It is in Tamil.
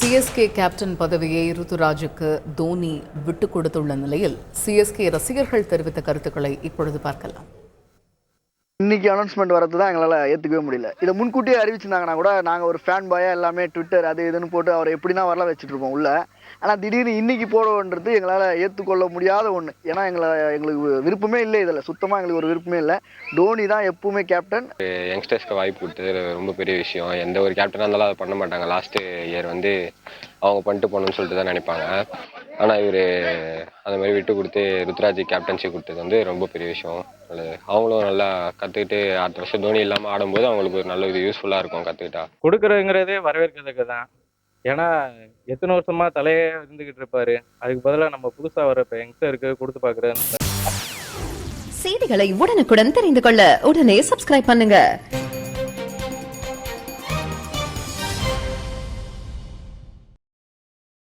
சிஎஸ்கே கேப்டன் பதவியை ருத்துராஜுக்கு தோனி விட்டுக் கொடுத்துள்ள நிலையில் சிஎஸ்கே ரசிகர்கள் தெரிவித்த கருத்துக்களை இப்பொழுது பார்க்கலாம். இன்னைக்கு அனௌன்ஸ்மெண்ட் வரது தான் எங்களால் ஏற்றுக்கவே முடியல. இதை முன்கூட்டியே அறிவிச்சிருந்தாங்கன்னா கூட நாங்கள் ஒரு ஃபேன் பாயாக எல்லாமே ட்விட்டர் அது இதுன்னு போட்டு அவரை எப்படின்னா வரலாம் வச்சுட்டு இருப்போம் உள்ள. ஆனால் திடீர்னு இன்னைக்கு போடணுன்றது எங்களால் ஏற்றுக்கொள்ள முடியாத ஒன்று ஏன்னா எங்களை எங்களுக்கு விருப்பமே இல்லை இதில். சுத்தமாக எங்களுக்கு ஒரு விருப்பமே இல்லை. தோனி தான் எப்பவுமே கேப்டன் யங்ஸ்டர்ஸ்க்கு வாய்ப்பு கொடுத்தது ரொம்ப பெரிய விஷயம். எந்த ஒரு கேப்டனாக இருந்தாலும் அதை பண்ண மாட்டாங்க. லாஸ்ட்டு இயர் வந்து அவங்க பண்ணிட்டு போகணும்னு சொல்லிட்டு தான் நினைப்பாங்க. ஆனால் இவர் அந்த மாதிரி விட்டு கொடுத்து ருத்ராஜ் கேப்டன்சி கொடுத்தது வந்து ரொம்ப பெரிய விஷயம். நல்லது அவங்களும் நல்லா கற்றுக்கிட்டு அடுத்த வருஷம் தோனி இல்லாமல் ஆடும்போது அவங்களுக்கு ஒரு நல்ல இது யூஸ்ஃபுல்லாக இருக்கும் கற்றுக்கிட்டா கொடுக்குறதுங்கிறதே வரவேற்கத்தக்க தான். ஏன்னா எத்தனை வருஷமா தலையே இருந்துகிட்டு இருப்பாரு. அதுக்கு பதிலாக நம்ம புதுசா வர இப்போ யங்ஸ்டருக்கு கொடுத்து பார்க்குறது செய்திகளை உடனுக்குடன் தெரிந்து கொள்ள உடனே சப்ஸ்கிரைப் பண்ணுங்க.